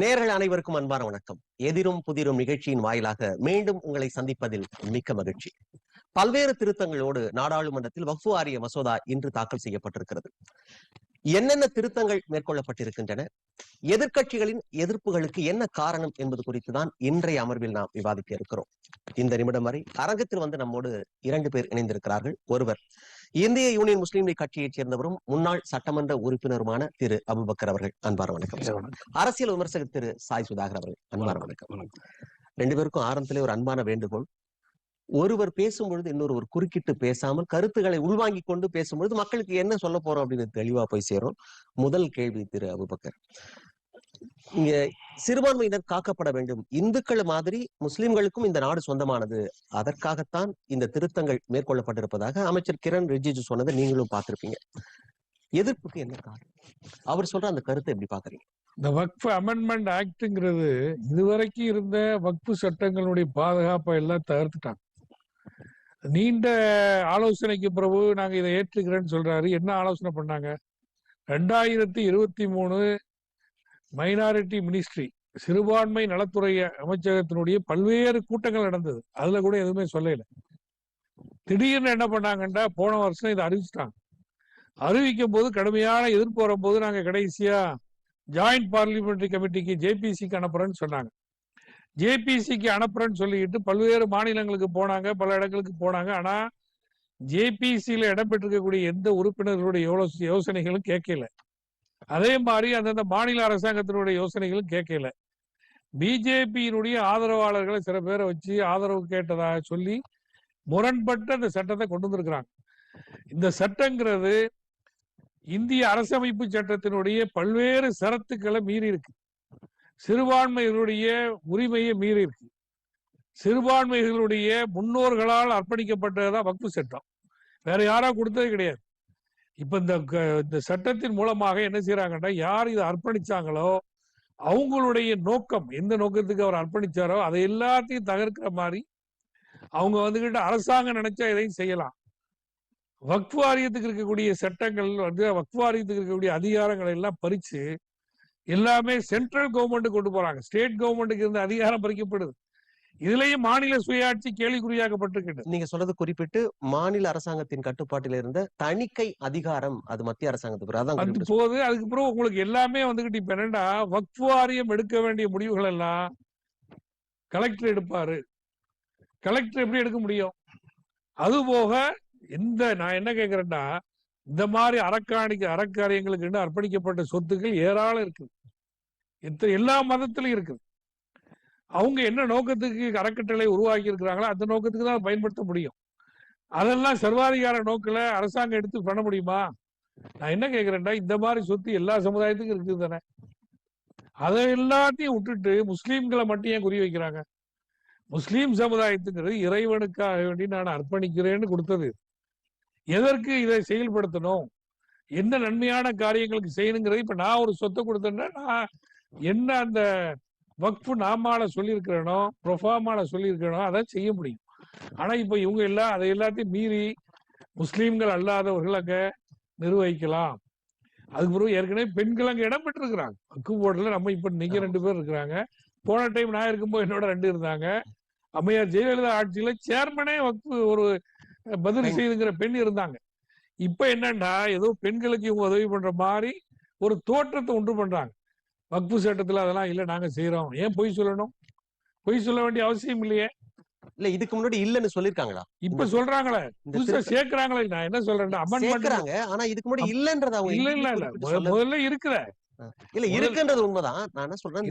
நேர்கள் அனைவருக்கும் அன்பான வணக்கம். எதிரும் புதிரும் நிகழ்ச்சியின் வாயிலாக மீண்டும் உங்களை சந்திப்பதில் மிக்க மகிழ்ச்சி. பல்வேறு திருத்தங்களோடு நாடாளுமன்றத்தில் வக்ஃபு ஆரிய மசோதா இன்று தாக்கல் செய்யப்பட்டிருக்கிறது. என்னென்ன திருத்தங்கள் மேற்கொள்ளப்பட்டிருக்கின்றன? எதிர்கட்சிகளின் எதிர்ப்புகளுக்கு என்ன காரணம் என்பது குறித்து தான் இன்றைய அமர்வில் நாம் விவாதிக்க இருக்கிறோம். இந்த நிமிடம் வரை அரங்கத்தில் வந்து நம்மோடு இரண்டு பேர் இணைந்திருக்கிறார்கள். ஒருவர் இந்திய யூனியன் முஸ்லீம் லீக் கட்சியைச் சேர்ந்தவரும் முன்னாள் சட்டமன்ற உறுப்பினருமான திரு அபுபக்கர் அவர்கள் அன்பான வணக்கம். அரசியல் விமர்சகர் திரு சாய் சுதாகர் அவர்கள் அன்பான வணக்கம் ரெண்டு பேருக்கும் ஆரம்பத்திலே ஒரு அன்பான வேண்டுகோள். ஒருவர் பேசும்பொழுது இன்னொருவர் குறுக்கிட்டு பேசாமல் கருத்துக்களை உள்வாங்கிக் கொண்டு பேசும்பொழுது மக்களுக்கு என்ன சொல்ல போறோம் அப்படின்னு தெளிவா போய் சேரும். முதல் கேள்வி திரு அபுபக்கர். இங்க சிறுபான்மையினர் காக்கப்பட வேண்டும். இந்துக்கள் மாதிரி முஸ்லிம்களுக்கும் இந்த நாடு சொந்தமானது. அதற்காகத்தான் இந்த திருத்தங்கள் மேற்கொள்ளப்பட்டிருப்பதாக அமைச்சர் கிரண் ரிஜிஜு சொன்னதை நீங்களும் பார்த்திருப்பீங்க. எதிர்ப்புக்கு என்ன காரணம்? அவர் சொல்ற அந்த கருத்தை எப்படி பாக்குறீங்க இந்த வக்ஃப் அமெண்ட்மெண்ட் ஆக்ட்ங்கிறது இதுவரைக்கும் இருந்த வக்ஃபு சட்டங்களுடைய பாதுகாப்பை எல்லாம் தகர்த்துட்டாங்க. நீண்ட ஆலோசனைக்கு பிறகு நாங்க இதை ஏற்றுக்கிறேன்னு சொல்றாரு. என்ன ஆலோசனை பண்ணாங்க? ரெண்டாயிரத்தி இருபத்தி மூணு மைனாரிட்டி மினிஸ்ட்ரி சிறுபான்மை நலத்துறை அமைச்சகத்தினுடைய பல்வேறு கூட்டங்கள் நடந்தது. அதுல கூட எதுவுமே சொல்லல. திடீர்னு என்ன பண்ணாங்கன்னா போன வருஷம் இதை அறிவிச்சிட்டாங்க. அறிவிக்கும் போது கடுமையான எதிர்ப்பு வரும்போது நாங்க கடைசியா ஜாயிண்ட் பார்லிமெண்டரி கமிட்டிக்கு ஜேபிசிக்கு அனுப்புறேன்னு சொன்னாங்க. ஜேபிசிக்கு அனுப்புறேன்னு சொல்லிட்டு பல்வேறு மாநிலங்களுக்கு போனாங்க பல இடங்களுக்கு போனாங்க. ஆனா ஜேபிசியில இடம்பெற்றிருக்கக்கூடிய எந்த உறுப்பினர்களுடைய யோசனைகளும் கேட்கல. அதே மாதிரி அந்தந்த மாநில அரசாங்கத்தினுடைய யோசனைகளும் கேட்கல. பிஜேபியினுடைய ஆதரவாளர்களை சில பேரை வச்சு ஆதரவு கேட்டதாக சொல்லி முரண்பட்டு அந்த சட்டத்தை கொண்டு வந்திருக்கிறாங்க. இந்த சட்டங்கிறது இந்திய அரசமைப்பு சட்டத்தினுடைய பல்வேறு சரத்துக்களை மீறி இருக்கு. சிறுபான்மையினுடைய உரிமையை மீறி இருக்கு. சிறுபான்மைகளுடைய முன்னோர்களால் அர்ப்பணிக்கப்பட்டதுதான் வக்ஃபு சட்டம். வேற யாரா கொடுத்தது கிடையாது. இப்ப இந்த க- இந்த சட்டத்தின் மூலமாக என்ன செய்யறாங்கன்னா யார் இதை அர்ப்பணிச்சாங்களோ அவங்களுடைய நோக்கம் எந்த நோக்கத்துக்கு அவர் அர்ப்பணிச்சாரோ அதை எல்லாத்தையும் தகர்க்கிற மாதிரி அவங்க வந்துகிட்டு அரசாங்கம் நினைச்சா எதையும் செய்யலாம். வக்ஃப் வாரியத்துக்கு இருக்கக்கூடிய சட்டங்கள் வந்து வக்ஃப் வாரியத்துக்கு இருக்கக்கூடிய அதிகாரங்களை எல்லாம் பறிச்சு எல்லாமே சென்ட்ரல் கவர்மெண்ட் கொண்டு போறாங்க. ஸ்டேட் கவர்மெண்ட்டுக்கு இருந்த அதிகாரம் பறிக்கப்படுது. இதுலயும் மாநில சுயாட்சி கேள்விக்குறியாக்கப்பட்டிருக்கின்றது நீங்க சொல்றது குறிப்பிட்டு மாநில அரசாங்கத்தின் கட்டுப்பாட்டில் இருந்த தணிக்கை அதிகாரம் அது மத்திய அரசாங்கத்துக்கு அதான் வந்து குறிப்பிட்டு போகுது. அதுக்கு பிறகு உங்களுக்கு எல்லாமே வந்துகிட்டு இப்ப என்னன்னா வக்ஃப் வாரியம் எடுக்க வேண்டிய முடிவுகள் எல்லாம் கலெக்டர் எடுப்பாரு. கலெக்டர் எப்படி எடுக்க முடியும்? அது போக இந்த நான் என்ன கேக்குறேன்னா இந்த மாதிரி அறக்காணிக்கு அறக்காரியங்களுக்கு அர்ப்பணிக்கப்பட்ட சொத்துக்கள் ஏராளம் இருக்குது. எல்லா மதத்திலும் இருக்குது. அவங்க என்ன நோக்கத்துக்கு அறக்கட்டளை உருவாக்கி இருக்கிறாங்களோ அந்த நோக்கத்துக்கு தான் பயன்படுத்த முடியும். அதெல்லாம் சர்வாதிகார நோக்கில அரசாங்கம் எடுத்து பண்ண முடியுமா? நான் என்ன கேக்குறேன்னா இந்த மாதிரி சொத்து எல்லா சமுதாயத்துக்கும் இருக்குது தானே. அதை எல்லாத்தையும் விட்டுட்டு முஸ்லீம்களை மட்டும் ஏன் குறி வைக்கிறாங்க? முஸ்லீம் சமுதாயத்துங்கிறது இறைவனுக்காக வேண்டி நான் அர்ப்பணிக்கிறேன்னு கொடுத்தது. எதற்கு இதை செயல்படுத்தணும்? என்ன நன்மையான காரியங்களுக்கு செய்யணுங்கிறது இப்ப நான் ஒரு சொத்தை கொடுத்தேன்னா நான் என்ன அந்த வக்ஃபு நாமால சொல்லியிருக்கிறேனோ ப்ரொஃபாமால சொல்லியிருக்கிறேனோ அதை செய்ய முடியும். ஆனா இப்ப இவங்க எல்லாம் அதை எல்லாத்தையும் மீறி முஸ்லீம்கள் அல்லாதவர்கள் அங்க நிர்வகிக்கலாம். அதுக்கு பிறகு ஏற்கனவே பெண்கள் அங்க இடம் பெற்றிருக்கிறாங்க. வக்கு போர்டுல நம்ம இப்ப நீங்க ரெண்டு பேர் இருக்கிறாங்க. போன டைம் நான் இருக்கும்போது என்னோட ரெண்டு இருந்தாங்க. அம்மையார் ஜெயலலிதா ஆட்சியில சேர்மனே வக்கு ஒரு பதில். செய்துங்கிற பெண் இருந்தாங்க. இப்ப என்னன்னா ஏதோ பெண்களுக்கு இவங்க உதவி பண்ற மாதிரி ஒரு தோற்றத்தை உண்டு பண்றாங்க. வக்பு சட்டத்துல அதெல்லாம் இல்ல நாங்க செய்யறோம் ஏன் பொய் சொல்லணும்? பொய் சொல்ல வேண்டிய அவசியம் இல்லையே. இல்ல இதுக்கு முன்னாடி இல்லன்னு சொல்லிருக்காங்களா? இப்ப சொல்றாங்களே. புதுசா சேர்க்கிறாங்களே. நான் என்ன சொல்றேன்? சேர்க்கறாங்க ஆனா இதுக்கு முன்னாடி இல்லன்றத இல்ல இல்ல இல்ல. முதல்ல இருக்குற இல்ல இருக்குன்றது உண்மைதான். நான் என்ன சொல்றேன்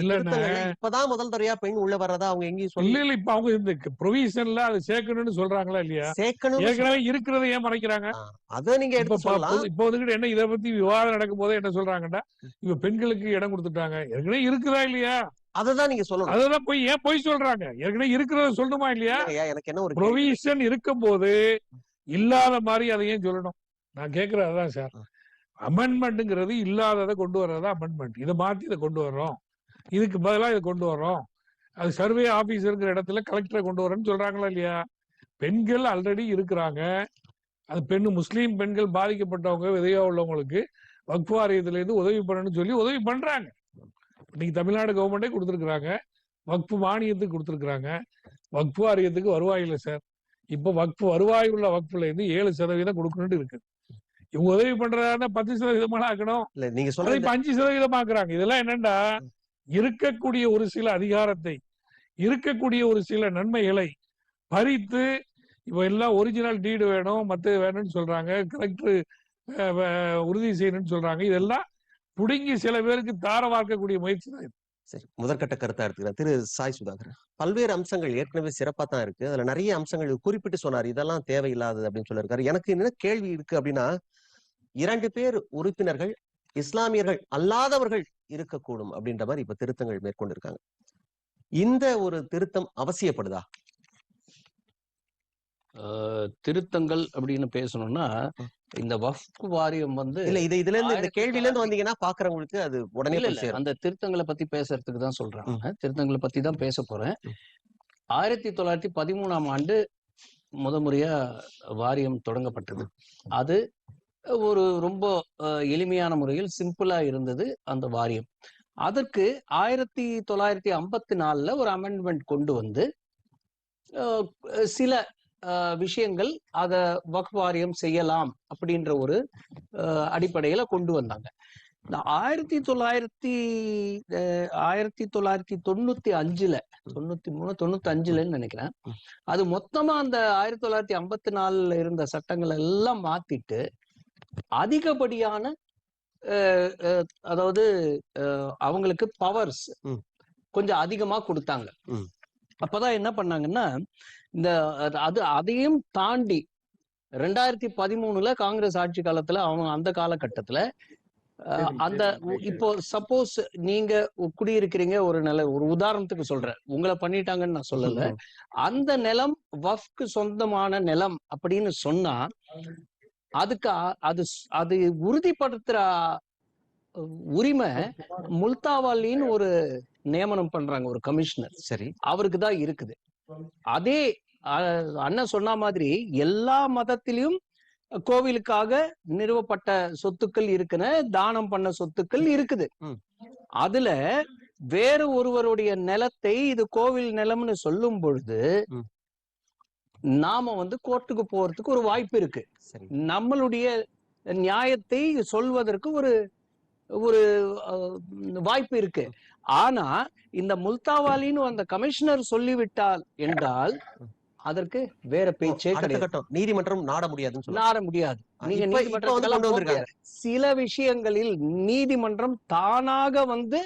இப்பதான் முதல் தடவையா பெண் உள்ள வர்றதா அவங்க எங்கேயும் சொல்லி இல்ல இப்ப அவங்க இந்த ப்ரொவிஷன்ல அதை சேர்க்கணும்னு சொல்றாங்களா இல்லையா? சேர்க்கணும் ஏற்கனவே இருக்கிறத ஏன் மறைக்கிறாங்க? அத நீங்க எடுத்து சொல்லலாம். இப்ப வந்துகிட்டு என்ன இதை பத்தி விவாதம் நடக்கும் போதே என்ன சொல்றாங்கன்னா இப்ப பெண்களுக்கு இடம் கொடுத்துட்டாங்க. ஏற்கனவே இருக்குதா இல்லையா? அததான் நீங்க சொல்லணும். அததான் போய் ஏன் போய் சொல்றாங்க? ஏற்கனவே இருக்கிறத சொல்லணுமா இல்லையா? எனக்கு என்ன ஒரு. ப்ரொவிஷன் இருக்கும் போது இல்லாத மாதிரி அதை ஏன் சொல்லணும்? நான் கேக்குறது அதான் சார். அமெண்ட்மெண்ட்ங்கிறது இல்லாததை கொண்டு வர்றதா அமெண்ட்மெண்ட் இதை மாத்தி இதை கொண்டு வர்றோம். இதுக்கு பதிலாக இதை கொண்டு வர்றோம். அது சர்வே ஆஃபீஸ் இருக்கிற இடத்துல கலெக்டரை கொண்டு வரேன்னு சொல்றாங்களா இல்லையா? பெண்கள் ஆல்ரெடி இருக்கிறாங்க. அது பெண்ணு முஸ்லீம் பெண்கள் பாதிக்கப்பட்டவங்க விதையா உள்ளவங்களுக்கு வக்ஃப் வாரியத்திலேருந்து உதவி பண்ணணும்னு சொல்லி உதவி பண்றாங்க. இன்னைக்கு தமிழ்நாடு கவர்மெண்டே கொடுத்துருக்குறாங்க. வக்ஃபு மானியத்துக்கு கொடுத்துருக்குறாங்க. வக்ஃபு வாரியத்துக்கு வருவாய் இல்லை சார். இப்போ வக்ஃபு வருவாய் உள்ள வக்ஃபுல இருந்து ஏழு சதவீதம் கொடுக்கணும்னு இருக்கு. இவங்க உதவி பண்றதா பத்து சதவீதமா ஆக்கணும்? இல்ல நீங்க அதை சொல்ற இப்ப அஞ்சு சதவீதம் ஆக்குறாங்க இதெல்லாம் என்னண்டா? இருக்கக்கூடிய ஒரு சில அதிகாரத்தை இருக்கக்கூடிய ஒரு சில நன்மைகளை பறித்து இப்ப எல்லாம் ஒரிஜினல் டீடு வேணும் மத்த வேணும்னு சொல்றாங்க. கலெக்டர் உறுதி செய்யணும்னு சொல்றாங்க. இதெல்லாம் புடுங்கி சில பேருக்கு தார வார்க்கக்கூடிய முயற்சி தான் இது. சரி முதற்கட்ட கருத்தா எடுத்துக்கிறேன். திரு. சாய் சுதாகர். பல்வேறு அம்சங்கள் ஏற்கனவே சிறப்பா தான் இருக்கு. அதுல நிறைய அம்சங்கள் குறிப்பிட்டு சொன்னார். இதெல்லாம் தேவையில்லாதது அப்படின்னு சொல்லியிருக்காரு. எனக்கு என்ன கேள்வி இருக்கு அப்படின்னா இரண்டு பேர் உறுப்பினர்கள் இஸ்லாமியர்கள் அல்லாதவர்கள் இருக்கக்கூடும் அப்படின்ற மாதிரி இப்ப திருத்தங்கள் மேற்கொண்டிருக்காங்க. இந்த ஒரு திருத்தம் அவசியப்படுதா? திருத்தங்கள் அப்படின்னு பேசணும்னா இந்த வஃப் வாரியம் வந்து இல்ல இது இதுல இருந்து இந்த கேள்வியில இருந்து வந்தீங்கன்னா பாக்குறவங்களுக்கு அது உடனே அந்த திருத்தங்களை பத்தி பேசுறதுக்கு தான் சொல்றாங்க திருத்தங்களை பத்தி தான் பேச போறேன். ஆயிரத்தி தொள்ளாயிரத்தி பதிமூணாம் ஆண்டு முத முறையா வாரியம் தொடங்கப்பட்டது. அது ஒரு ரொம்ப எளிமையான முறையில் சிம்பிளா இருந்தது அந்த வாரியம். அதற்கு ஆயிரத்தி தொள்ளாயிரத்தி ஐம்பத்தி நாலுல ஒரு அமெண்ட்மெண்ட் கொண்டு வந்து சில விஷயங்கள் அத வக்ஃப் வாரியம் செய்யலாம் அப்படின்ற ஒரு அடிப்படையில கொண்டு வந்தாங்க இந்த ஆயிரத்தி தொள்ளாயிரத்தி ஆயிரத்தி தொள்ளாயிரத்தி தொண்ணூத்தி அஞ்சுல தொண்ணூத்தி மூணு தொண்ணூத்தி அஞ்சுலன்னு நினைக்கிறேன் அது மொத்தமா அந்த ஆயிரத்தி தொள்ளாயிரத்தி ஐம்பத்தி நாலுல இருந்த சட்டங்களை எல்லாம் மாத்திட்டு அதிகப்படியான அதாவது அஹ், அவங்களுக்கு பவர்ஸ். கொஞ்சம் அதிகமா கொடுத்தாங்க. அப்பதான் என்ன பண்ணாங்கன்னா இந்த அது- அது அதையும் தாண்டி ரெண்டாயிரத்தி பதிமூணுல காங்கிரஸ் ஆட்சி காலத்துல அவங்க அந்த காலகட்டத்துல அந்த இப்போ சப்போஸ் நீங்க குடியிருக்கிறீங்க ஒரு நில ஒரு உதாரணத்துக்கு சொல்றேன். உங்களை பண்ணிட்டாங்கன்னு நான் சொல்லல. அந்த நிலம் வஃப்க்கு சொந்தமான நிலம் அப்படின்னு சொன்னா அதுக்கு அது அது உறுதிப்படுத்துற உரிமை முல்தாவாலின்னு ஒரு நியமனம் பண்றாங்க ஒரு கமிஷனர். சரி. அவருக்கு தான் இருக்குது. அதே அண்ணன் சொன்ன மாதிரி எல்லா மதத்திலையும் கோவிலுக்காக நிறுவப்பட்ட சொத்துக்கள் இருக்குன தானம் பண்ண சொத்துக்கள் இருக்குது. அதுல வேறு ஒருவருடைய நிலத்தை இது கோவில் நிலம்னு சொல்லும் பொழுது. நாம வந்து கோர்ட்டுக்கு போறதுக்கு ஒரு வாய்ப்பு இருக்கு. நம்மளுடைய நியாயத்தை சொல்வதற்கு ஒரு ஒரு வாய்ப்பு இருக்கு. ஆனா இந்த முல்தாவாலின்னு அந்த கமிஷனர் சொல்லிவிட்டால் என்றால் அதற்கு வேற பேச்சே கிடையாது. நீதிமன்றம் நாட முடியாதுன்னு நாட முடியாது. நீங்க. சில விஷயங்களில் நீதிமன்றம் தானாக வந்து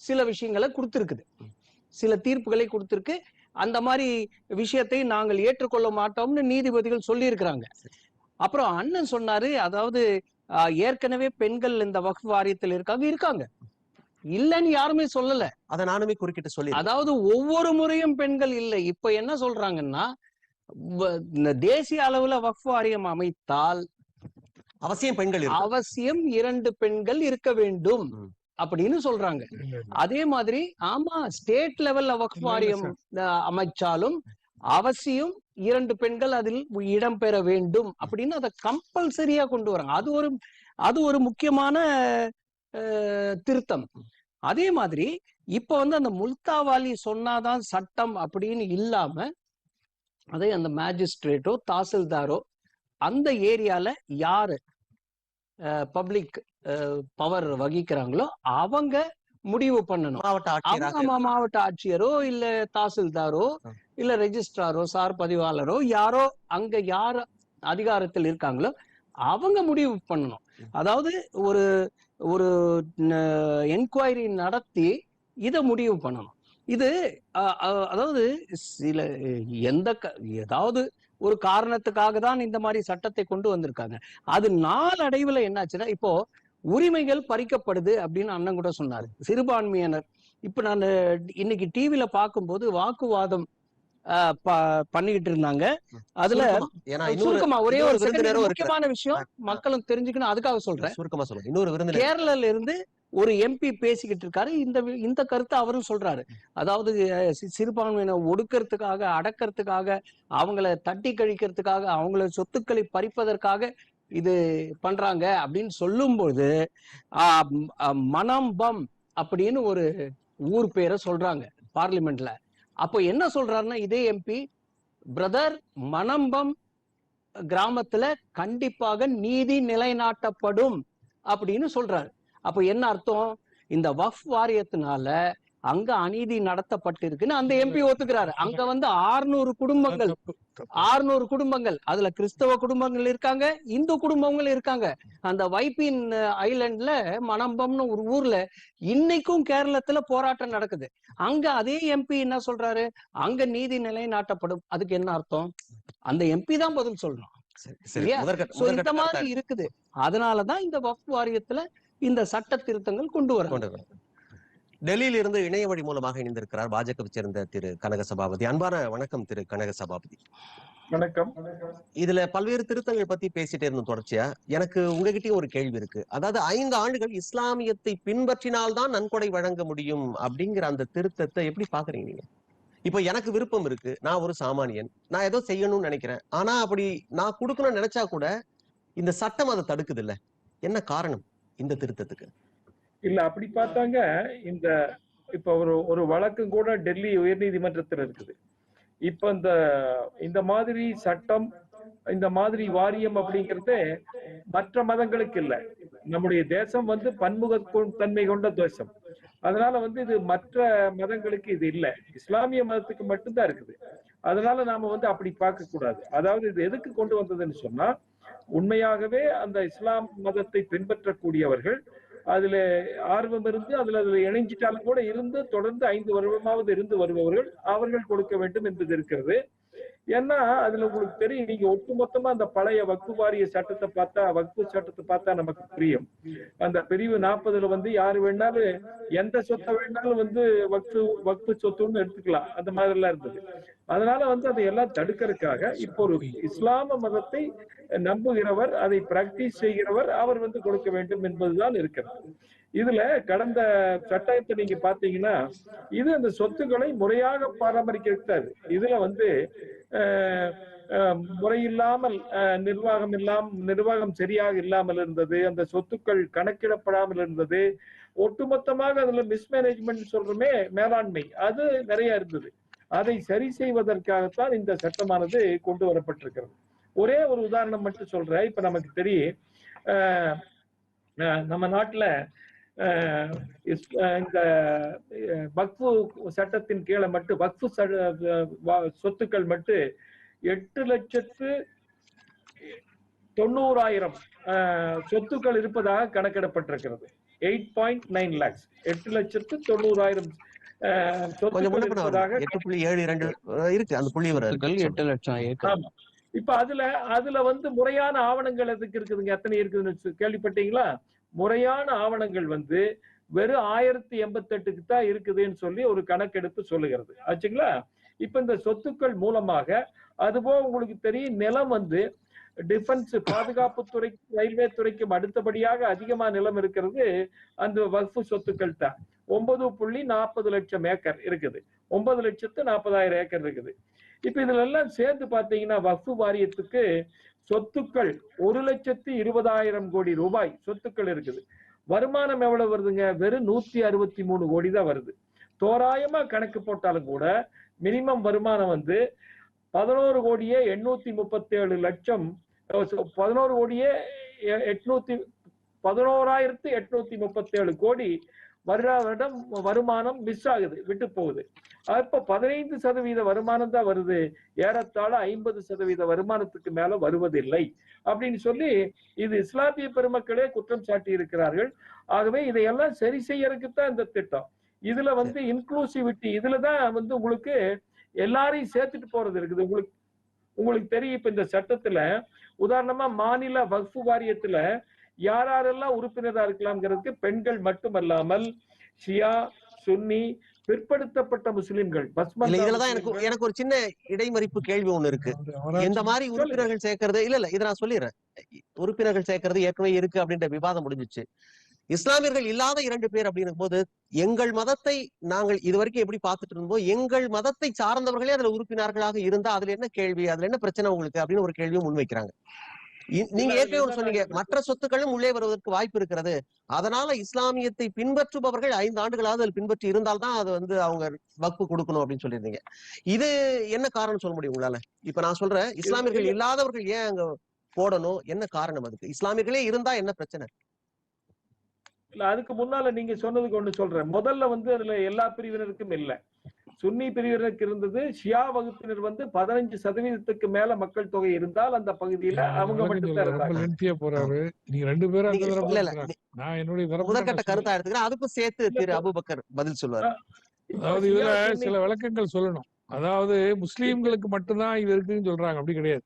சில விஷயங்களை கொடுத்திருக்குது. சில தீர்ப்புகளை கொடுத்திருக்கு. அந்த மாதிரி விஷயத்தை நாங்கள் ஏற்றுக்கொள்ள மாட்டோம்னு நீதிபதிகள் சொல்லி இருக்கிறாங்க அப்புறம் அண்ணன் சொன்னாரு அதாவது ஏற்கனவே பெண்கள் இந்த வக்ஃப் வாரியத்தில் இருக்காங்க இருக்காங்க. இல்லைன்னு யாருமே சொல்லல. அதை நானுமே குறுக்கிட்டு சொல்லி அதாவது ஒவ்வொரு முறையும் பெண்கள் இல்லை. இப்ப என்ன சொல்றாங்கன்னா தேசிய அளவுல வக்ஃப் வாரியம் அமைத்தால் அவசியம் பெண்கள் அவசியம் இரண்டு பெண்கள் இருக்க வேண்டும். அப்படின்னு சொல்றாங்க. அதே மாதிரி ஆமா ஸ்டேட் லெவல்ல வக்ஃப் வாரியம் அமைச்சாலும் அவசியம் இரண்டு பெண்கள் அதில் இடம்பெற வேண்டும் அப்படின்னு அதை கம்பல்சரியா கொண்டு வராங்க. அது ஒரு அது ஒரு முக்கியமான திருத்தம். அதே மாதிரி இப்ப வந்து அந்த முல்தாவாலி சொன்னாதான் சட்டம் அப்படின்னு இல்லாம அதே அந்த மேஜிஸ்ட்ரேட்டோ தாசில்தாரோ அந்த ஏரியால யாரு பப்ளிக் பவர் வகிக்கிறாங்களோ அவங்க முடிவு பண்ணணும் அவங்க மாவட்ட ஆட்சியரோ இல்ல தாசில்தாரோ. இல்ல ரெஜிஸ்ட்ராரோ சார் பதிவாளரோ யாரோ அங்க யார் அதிகாரத்தில் இருக்காங்களோ அவங்க முடிவு பண்ணணும். அதாவது ஒரு ஒரு என்கொயரி நடத்தி இதை முடிவு பண்ணணும். இது அதாவது சில எந்த க- ஏதாவது ஒரு காரணத்துக்காக தான் இந்த மாதிரி சட்டத்தை கொண்டு வந்திருக்காங்க. அது நாளடைவுல என்னாச்சுன்னா இப்போ உரிமைகள் பறிக்கப்படுது அப்படின்னு அண்ணன் கூட சொன்னாரு. சிறுபான்மையினர். இப்ப நான் இன்னைக்கு டிவில பார்க்கும்போது வாக்குவாதம் பண்ணிக்கிட்டு இருந்தாங்க. அதுல சுருக்கமா. ஒரே ஒரு. முக்கியமான விஷயம் மக்களும் தெரிஞ்சுக்கணும். அதுக்காக சொல்றேன். சுருக்கமா சொல்லுங்க. இன்னொரு விருந்தினர். கேரளால இருந்து ஒரு எம்பி பேசிக்கிட்டு இருக்காரு. இந்த இந்த கருத்தை அவரும் சொல்றாரு. அதாவது அஹ், சி- சிறுபான்மையினர் ஒடுக்கிறதுக்காக அடக்கிறதுக்காக அவங்கள தட்டி கழிக்கிறதுக்காக அவங்கள சொத்துக்களை பறிப்பதற்காக இது பண்றாங்க அப்படின்னு சொல்லும்போது ஆஹ் ம், ஆஹ் மனம் பம் அப்படின்னு ஒரு ஊர் பேரை சொல்றாங்க பார்லிமெண்ட்ல. அப்போ என்ன சொல்றாருன்னா இதே எம்பி பிரதர் மணம்பம் கிராமத்துல கண்டிப்பாக நீதி நிலைநாட்டப்படும் அப்படின்னு சொல்றாரு. அப்போ என்ன அர்த்தம்? இந்த வஃப் வாரியத்தினால அங்க அநீதி நடத்தப்பட்டிருக்குன்னு அந்த எம்பி ஒத்துக்கிறாரு. அங்க வந்து 600 குடும்பங்கள். 600 குடும்பங்கள். அதுல கிறிஸ்தவ குடும்பங்கள் இருக்காங்க இந்து குடும்பங்கள் இருக்காங்க. அந்த வைப்பின் ஐலண்ட்ல மணம்பம்னு ஒரு ஊர்ல இன்னைக்கும் கேரளத்துல போராட்டம் நடக்குது. அங்க அதே எம்பி என்ன சொல்றாரு? அங்க நீதி நிலைநாட்டப்படும். அதுக்கு என்ன அர்த்தம்? அந்த எம்பி தான் பதில் சொல்லணும். இந்த மாதிரி இருக்குது. அதனாலதான் இந்த வக்ஃப் வாரியத்துல இந்த சட்ட திருத்தங்கள் கொண்டு வர. டெல்லியில இருந்து இணைய வழி மூலமாக இணைந்திருக்கிறார் பாஜகவை சேர்ந்த திரு கனக சபாபதி. அன்பான வணக்கம் திரு கனக சபாபதி. வணக்கம். இதுல பல்வேறு திருத்தங்கள் பத்தி பேசிட்டே இருந்தோம் தொடர்ச்சியா. எனக்கு உங்ககிட்டயும் ஒரு கேள்வி இருக்கு. அதாவது ஐந்து ஆண்டுகள் இஸ்லாமியத்தை பின்பற்றினால்தான் நன்கொடை வழங்க முடியும் அப்படிங்கிற அந்த திருத்தத்தை எப்படி பாக்குறீங்க நீங்க? இப்போ எனக்கு விருப்பம் இருக்கு. நான் ஒரு சாமானியன். நான் ஏதோ செய்யணும்னு நினைக்கிறேன். ஆனா அப்படி நான் கொடுக்கணும்னு நினைச்சா கூட இந்த சட்டம் அதை தடுக்குது இல்ல என்ன காரணம் இந்த திருத்தத்துக்கு? இல்ல அப்படி பார்த்தாங்க இந்த இப்ப ஒரு ஒரு வழக்கம் கூட டெல்லி உயர்நீதிமன்றத்தில் இருக்குது. இப்ப இந்த இந்த மாதிரி சட்டம் இந்த மாதிரி வாரியம் அப்படிங்கிறது மற்ற மதங்களுக்கு இல்ல. நம்முடைய தேசம் வந்து பன்முக தன்மை கொண்ட தேசம். அதனால வந்து இது மற்ற மதங்களுக்கு இது இல்ல. இஸ்லாமிய மதத்துக்கு மட்டும்தான் இருக்குது. அதனால நாம வந்து அப்படி பார்க்க கூடாது. அதாவது இது எதுக்கு கொண்டு வந்ததுன்னு சொன்னா உண்மையாகவே அந்த இஸ்லாம் மதத்தை பின்பற்றக்கூடியவர்கள் அதுல ஆர்வம் இருந்து அதுல அதுல இணைஞ்சிட்டாலும் கூட இருந்து தொடர்ந்து ஐந்து வருடமாவது இருந்து வருபவர்கள் அவர்கள் கொடுக்க வேண்டும் என்பது இருக்கிறது. ஏன்னா அதுல உங்களுக்கு தெரியும் நீங்க ஒட்டுமொத்தமா அந்த பழைய வக்கு வாரிய சட்டத்தை பார்த்தா வக்கு சட்டத்தை பார்த்தா நமக்கு புரியும். அந்த பிரிவு நாற்பதுல வந்து யாரு வேணாலும் எந்த சொத்தை வேணாலும் வந்து வக்கு வக்பு சொத்துன்னு எடுத்துக்கலாம். அந்த மாதிரி எல்லாம் இருந்தது. அதனால வந்து அதை எல்லாம் தடுக்கிறதுக்காக இப்போ ஒரு இஸ்லாம மதத்தை நம்புகிறவர் அதை பிராக்டிஸ் செய்கிறவர் அவர் வந்து கொடுக்க வேண்டும் என்பதுதான் இருக்கிறது. இதுல கடந்த சட்டத்தை நீங்க பாத்தீங்கன்னா இது அந்த சொத்துக்களை முறையாக பராமரிக்கிறது. இதுல வந்து முறையில்லாமல் நிர்வாகம் இல்லாம நிர்வாகம் சரியாக இல்லாமல் இருந்தது அந்த சொத்துக்கள் கணக்கிடப்படாமல் இருந்தது ஒட்டுமொத்தமாக அதுல மிஸ்மேனேஜ்மெண்ட் சொல்றோமே மேலாண்மை அது நிறைய இருந்தது. அதை சரி செய்வதற்காகத்தான் இந்த சட்டமானது கொண்டு வரப்பட்டிருக்கிறது. ஒரே ஒரு உதாரணம் மட்டும் சொல்றேன். இப்ப நமக்கு தெரியும். நம்ம நாட்டுல இந்த வக்ஃபு சட்டத்தின் கீழே மட்டும் வக்ஃபு சொத்துக்கள் மட்டும் எட்டு லட்சத்து தொண்ணூறாயிரம் சொத்துக்கள் இருப்பதாக கணக்கிடப்பட்டிருக்கிறது. Eight point nine lakhs. எட்டு லட்சத்து தொண்ணூறாயிரம் எட்டு புள்ளி ஏழு இரண்டு இருக்கு. அந்த புள்ளி வர எட்டு லட்சம் ஆமா. இப்ப அதுல அதுல வந்து முறையான ஆவணங்கள் எதுக்கு இருக்குதுங்க? எத்தனை இருக்குதுன்னு சொ- கேள்விப்பட்டீங்களா? முறையான ஆவணங்கள் வந்து வெறும் ஆயிரத்தி எண்பத்தெட்டுக்கு தான் இருக்குதுன்னு சொல்லி ஒரு கணக்கெடுப்பு சொல்லுகிறது. ஆச்சுங்களா? இப்ப இந்த சொத்துக்கள் மூலமாக அதுபோக உங்களுக்கு தெரியும் நிலம் வந்து டிஃபென்ஸ் பாதுகாப்பு துறை ரயில்வே துறைக்கும் அடுத்தபடியாக அதிகமா நிலம் இருக்கிறது அந்த வகுப்பு சொத்துக்கள் தான் ஒன்பது புள்ளி நாற்பது லட்சம் ஏக்கர் இருக்குது. ஒன்பது லட்சத்து நாற்பதாயிரம் ஏக்கர் இருக்குது. இப்ப இதுல எல்லாம் பார்த்தீங்கன்னா பாத்தீங்கன்னா வக்ஃபு வாரியத்துக்கு சொத்துக்கள் ஒரு லட்சத்து இருபதாயிரம் கோடி ரூபாய் சொத்துக்கள் இருக்குது. வருமானம் எவ்வளவு வருதுங்க? வெறும் நூத்தி அறுபத்தி மூணு கோடி தான் வருது. தோராயமா கணக்கு போட்டாலும் கூட மினிமம் வருமானம் வந்து பதினோரு கோடியே எண்ணூத்தி முப்பத்தி ஏழு லட்சம் பதினோரு கோடியே எட்நூத்தி பதினோராயிரத்து எட்நூத்தி முப்பத்தி ஏழு கோடி வருடா வருடம் வருமானம் மிஸ் ஆகுது விட்டு போகுது. அப்ப பதினைந்து சதவீத வருமானம் தான் வருது. ஏறத்தாழ ஐம்பது சதவீத வருமானத்துக்கு மேல வருவதில்லை. அப்படின்னு சொல்லி இது இஸ்லாமிய பெருமக்களே குற்றம் சாட்டி இருக்கிறார்கள் ஆகவே இதையெல்லாம் சரி செய்யறதுக்கு தான் இந்த திட்டம். இதுல வந்து இன்க்ளூசிவிட்டி இதுலதான் வந்து உங்களுக்கு எல்லாரையும் சேர்த்துட்டு போறது இருக்குது. உங்களுக்கு உங்களுக்கு தெரியும் இப்ப இந்த சட்டத்துல உதாரணமா மாநில வக்ஃபு வாரியத்துல யார் யாரெல்லாம் உறுப்பினரா இருக்கலாம்ங்கிறதுக்கு பெண்கள் மட்டுமல்லாமல் ஷியா சுன்னி பிற்படுத்தப்பட்ட முஸ்லிம்கள் இதுலதான் எனக்கு எனக்கு ஒரு சின்ன இடைமறிப்பு கேள்வி ஒண்ணு இருக்கு. இந்த மாதிரி உறுப்பினர்கள் சேர்க்கறது? இல்ல இல்ல இதை நான் சொல்லிடுறேன். உறுப்பினர்கள் சேர்க்கறது ஏற்கனவே இருக்கு அப்படின்ற விவாதம் முடிஞ்சிச்சு. இஸ்லாமியர்கள் இல்லாத இரண்டு பேர் அப்படின்னும் போது எங்கள் மதத்தை நாங்கள் இது வரைக்கும் எப்படி பார்த்துட்டு இருந்தோம் எங்கள் மதத்தை சார்ந்தவர்களே அதுல உறுப்பினர்களாக இருந்தா அதுல என்ன கேள்வி அதுல என்ன பிரச்சனை உங்களுக்கு அப்படின்னு ஒரு கேள்வியும் முன்வைக்கிறாங்க. நீங்க ஏற்கனவே சொன்னீங்க. மற்ற சொத்துக்களும் உள்ளே வருவதற்கு வாய்ப்பு இருக்கிறது. அதனால இஸ்லாமியத்தை பின்பற்றுபவர்கள் ஐந்து ஆண்டுகளாவது அதில் பின்பற்றி இருந்தால்தான் அது வந்து அவங்க வக்ஃபு கொடுக்கணும் அப்படின்னு சொல்லியிருந்தீங்க. இது என்ன காரணம் சொல்ல முடியும் உங்களால? இப்ப நான் சொல்றேன் இஸ்லாமியர்கள் இல்ல. இல்லாதவர்கள் ஏன் அங்க போடணும்? என்ன காரணம் அதுக்கு? இஸ்லாமியர்களே இருந்தா என்ன பிரச்சனை? இல்ல அதுக்கு முன்னால நீங்க சொன்னதுக்கு ஒண்ணு சொல்றேன். முதல்ல வந்து அதுல எல்லா பிரிவினருக்கும் இல்ல. சுன்னி பிரிவினருக்கு இருந்தது ஷியா வகுப்பினர் வந்து பதினஞ்சு சதவீதத்துக்கு மேல மக்கள் தொகை இருந்தால் அந்த பகுதியில அவங்க மட்டும் போறாரு. நீங்க ரெண்டு பேரும். நான் என்னுடைய முதற்கட்ட. கருத்தா எடுத்துக்கிறேன். அதுக்கும் சேர்த்து திரு அபுபக்கர் பதில் சொல்லுவார். அதாவது இதுல சில விளக்கங்கள் சொல்லணும். அதாவது முஸ்லீம்களுக்கு மட்டும்தான் இது இருக்குன்னு சொல்றாங்க. அப்படி கிடையாது.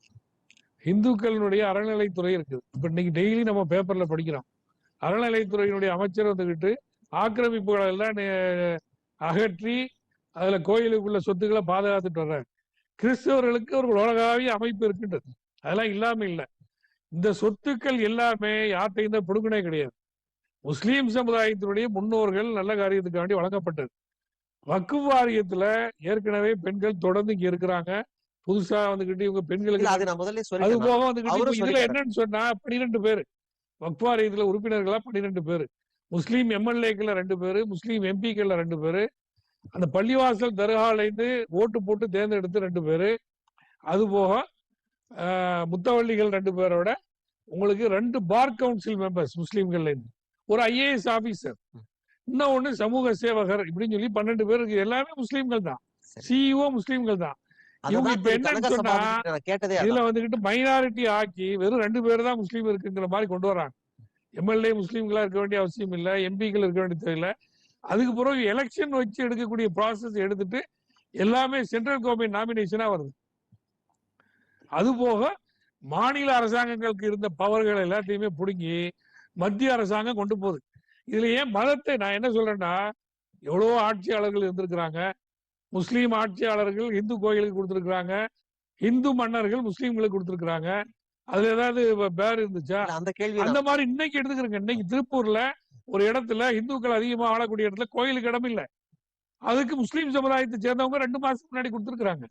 இந்துக்களினுடைய அறநிலைத்துறை இருக்குது. இப்ப இன்னைக்கு டெய்லி நம்ம பேப்பர்ல படிக்கிறோம். அறநிலைத்துறையினுடைய அமைச்சர் வந்துகிட்டு ஆக்கிரமிப்புகளை எல்லாம் அகற்றி அதுல கோயிலுக்குள்ள சொத்துக்களை பாதுகாத்துட்டு வர்றாரு. கிறிஸ்தவர்களுக்கு ஒரு உலகாவிய அமைப்பு இருக்கின்றது. அதெல்லாம் இல்லாம இல்ல. இந்த சொத்துக்கள் எல்லாமே யார்கிட்டையும் தான் புடுங்கினே கிடையாது. முஸ்லீம் சமுதாயத்தினுடைய முன்னோர்கள் நல்ல காரியத்துக்காண்டி வழங்கப்பட்டது வக்கு வாரியத்துல ஏற்கனவே பெண்கள் தொடர்ந்து இங்க இருக்கிறாங்க. புதுசா வந்துகிட்டு இவங்க பெண்களுக்கு அது போக வந்துகிட்டு இதுல. என்னன்னு சொன்னா பன்னிரெண்டு பேரு. வக்ஃப் வாரியத்துல உறுப்பினர்களா பன்னிரெண்டு பேரு. முஸ்லீம் எம்எல்ஏக்கள்ல ரெண்டு பேரு முஸ்லீம் எம்பிக்கள்ல ரெண்டு பேரு. அந்த பள்ளிவாசல் தர்கால இருந்து ஓட்டு போட்டு தேர்ந்தெடுத்து ரெண்டு பேரு. அது போக ஆஹ், முத்தவள்ளிகள் ரெண்டு பேரோட உங்களுக்கு ரெண்டு பார் கவுன்சில் மெம்பர்ஸ் முஸ்லீம்கள்ல இருந்து ஒரு ஐஏஎஸ் ஆபீசர் இன்னும் ஒண்ணு சமூக சேவகர் இப்படின்னு சொல்லி பன்னெண்டு பேர் இருக்கு. எல்லாமே முஸ்லீம்கள் தான். சிஇஓ முஸ்லீம்கள் தான் இதுல வந்துகிட்டு மைனாரிட்டி ஆக்கி வெறும் ரெண்டு பேர் தான் முஸ்லீம் இருக்குங்கிற மாதிரி கொண்டு வராங்க எம்எல்ஏ முஸ்லீம்களா இருக்க வேண்டிய அவசியம் இல்ல எம்பிக்கள் இருக்க வேண்டிய தேவையில்ல அதுக்கு பிறகு எலெக்ஷன் வச்சு எடுக்கக்கூடிய ப்ராசஸ் எடுத்துட்டு எல்லாமே சென்ட்ரல் கவர்மெண்ட் நாமினேஷனா வருது. அது போக மாநில அரசாங்கங்களுக்கு இருந்த பவர்கள் எல்லாத்தையுமே பிடுங்கி மத்திய அரசாங்கம் கொண்டு போகுது. இதுல ஏன் மதத்தை நான் என்ன சொல்றேன்னா எவ்வளவோ ஆட்சியாளர்கள் இருந்திருக்கிறாங்க. முஸ்லீம் ஆட்சியாளர்கள் இந்து கோயிலுக்கு கொடுத்திருக்கிறாங்க. இந்து மன்னர்கள் முஸ்லீம்களுக்கு கொடுத்திருக்கிறாங்க. அதுல ஏதாவது பேர் இருந்துச்சா? அந்த கேள்வி அந்த மாதிரி இன்னைக்கு எடுத்துக்கிறேங்க. இன்னைக்கு திருப்பூர்ல ஒரு இடத்துல இந்துக்கள் அதிகமா வாழக்கூடிய இடத்துல கோயிலுக்கு இடம் இல்ல. அதுக்கு முஸ்லீம் சமுதாயத்தை சேர்ந்தவங்க ரெண்டு மாசம் முன்னாடி கொடுத்துருக்காங்க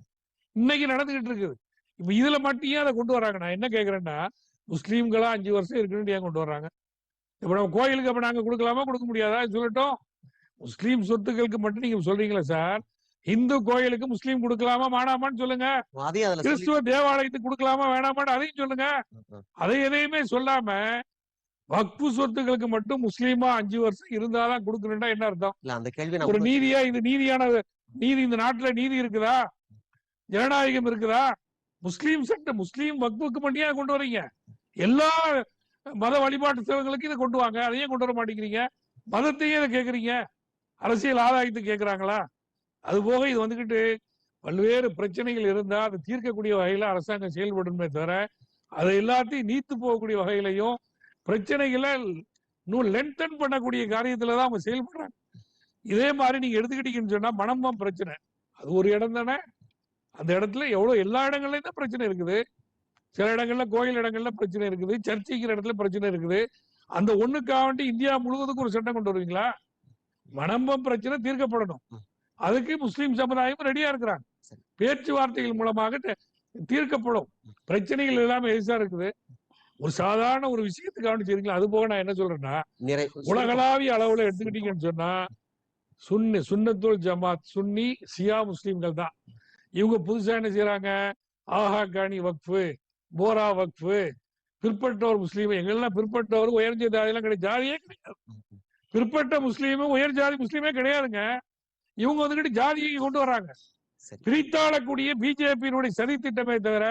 இன்னைக்கு நடந்துகிட்டு இருக்குது. இப்ப இதுல மட்டும் ஏன் அதை கொண்டு வராங்க? நான் என்ன கேக்குறேன்னா முஸ்லீம்களா அஞ்சு வருஷம் இருக்குன்னு ஏன் கொண்டு வர்றாங்க? இப்ப நம்ம கோயிலுக்கு அப்ப நாங்க கொடுக்கலாமா? கொடுக்க முடியாதா? சொல்லட்டும். முஸ்லீம் சொத்துக்களுக்கு மட்டும் நீங்க சொல்றீங்களா சார். இந்து கோயிலுக்கு முஸ்லீம் கொடுக்கலாமா வேணாமான்னு சொல்லுங்க. கிறிஸ்துவ தேவாலயத்துக்கு கொடுக்கலாமா வேணாமான்னு அதையும் சொல்லுங்க. அதை எதையுமே சொல்லாம வக்பு சொத்துக்களுக்கு மட்டும் முஸ்லீமா அஞ்சு வருஷம் இருந்தாதான் கொடுக்கணும்னா என்ன அர்த்தம்? இல்ல அந்த கேள்வி ஒரு நீதியா இது நீதியான நீதி இந்த நாட்டுல நீதி இருக்குதா? ஜனநாயகம் இருக்குதா? முஸ்லீம் சட்டம் முஸ்லீம் வக்புக்கு மட்டும் கொண்டு வர்றீங்க எல்லா மத வழிபாட்டு சேவைகளுக்கு இதை கொண்டு வாங்க. அதையும் கொண்டு வர மாட்டேங்கிறீங்க. மதத்தையும் இதை கேக்குறீங்க. அரசியல் ஆதாயத்துக்கு கேக்குறாங்களா? அது போக இது வந்துகிட்டு பல்வேறு பிரச்சனைகள் இருந்தா அதை தீர்க்கக்கூடிய வகையில அரசாங்கம் செயல்படணுமே தவிர அதை எல்லாத்தையும் நீத்து போகக்கூடிய வகையிலையும் பிரச்சனைகளை இன்னும் லென்தன் பண்ணக்கூடிய காரியத்துல தான் அவங்க செயல்படுறாங்க. இதே மாதிரி நீங்க எடுத்துக்கிட்டீங்கன்னு சொன்னா மனம்பம் பிரச்சனை. அது ஒரு இடம் தானே. அந்த இடத்துல எவ்வளவு எல்லா இடங்கள்லயும் தான் பிரச்சனை இருக்குது. சில இடங்கள்ல கோயில் இடங்கள்ல பிரச்சனை இருக்குது. சர்ச்சைக்கிற இடத்துல பிரச்சனை இருக்குது. அந்த ஒண்ணுக்காக வேண்டி இந்தியா முழுவதுக்கும் ஒரு சட்டம் கொண்டு வருவீங்களா? மனம்பம் பிரச்சனை தீர்க்கப்படணும். அதுக்கு முஸ்லிம் சமுதாயம் ரெடியா இருக்கிறாங்க. பேச்சுவார்த்தைகள் மூலமாக தீர்க்கப்படும். பிரச்சனைகள் எல்லாமே எதுசா இருக்குது. ஒரு சாதாரண ஒரு விஷயத்துக்காக வேண்டி செய்றீங்களா அது போக நான் என்ன சொல்றேன்னா உலகளாவிய அளவுல எடுத்துக்கிட்டீங்கன்னு சொன்னா சுன்னி சுன்னத்துல் ஜமாத் சுன்னி சியா முஸ்லிம்கள் தான். இவங்க புதுசா என்ன செய்யறாங்க ஆஹா காணி வக்ஃபு போரா வக்ஃபு பிற்பட்டோர் முஸ்லீம் எங்கெல்லாம் பிற்பட்டவர் உயர் ஜாதியெல்லாம் கிடையாது ஜாதியே கிடையாது. பிற்பட்ட முஸ்லீமும் உயர் ஜாதி முஸ்லீமே கிடையாதுங்க. இவங்க வந்துகிட்டு ஜாதியை கொண்டு வர்றாங்க. பிரித்தாளக்கூடிய பிஜேபியினுடைய சதி திட்டமே தவிர